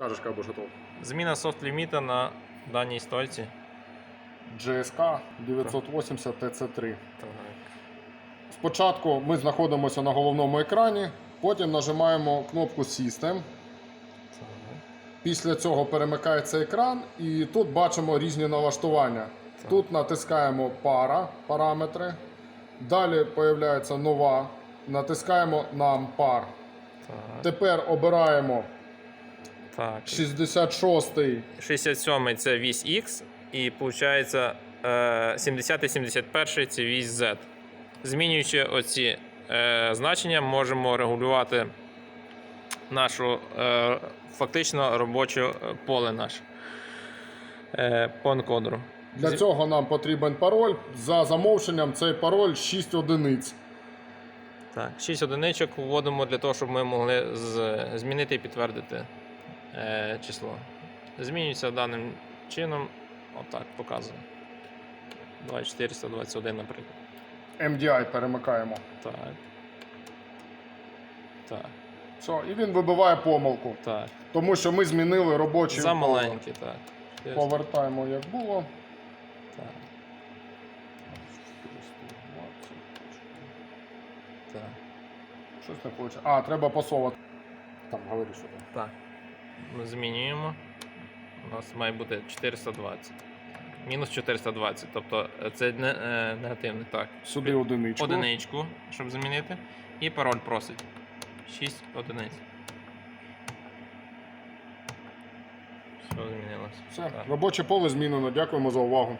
Скажеш, коли будеш готов. Зміна софт ліміта на даній стойці. GSK 980 TC3. Так. Спочатку ми знаходимося на головному екрані, потім нажимаємо кнопку System. Після цього перемикається екран, і тут бачимо різні налаштування. Тут натискаємо пара, параметри. Далі з'являється нова. Натискаємо нам пар. Тепер обираємо так. 66-й 67 це вісь X, і виходить 70 71 це вісь Z. Змінюючи оці е, значення, можемо регулювати нашу е, фактично робоче е, поле наше е, по енкодеру. Для цього нам потрібен пароль. За замовченням цей пароль 6 одиниць. Так, 6 одиничок вводимо для того, щоб ми могли з, змінити і підтвердити е, число. Змінюється даним чином. Отак показує. 2421, наприклад. MDI перемикаємо. Так. Так, Все, і він вибиває помилку. так. Тому що ми змінили робочий За маленький, так. Повертаємо як було. Так, так. Щось не хоче. А, треба пасовувати. Там говори, що там. Так. Ми змінюємо. У нас має бути 420. Мінус 420. Тобто е, це не, е, негативний. Так. Сюди одиничку. Одиничку, щоб замінити. І пароль просить. 6 одиниць. Все змінилося. Все, Так. робоче поле змінено. Дякуємо за увагу.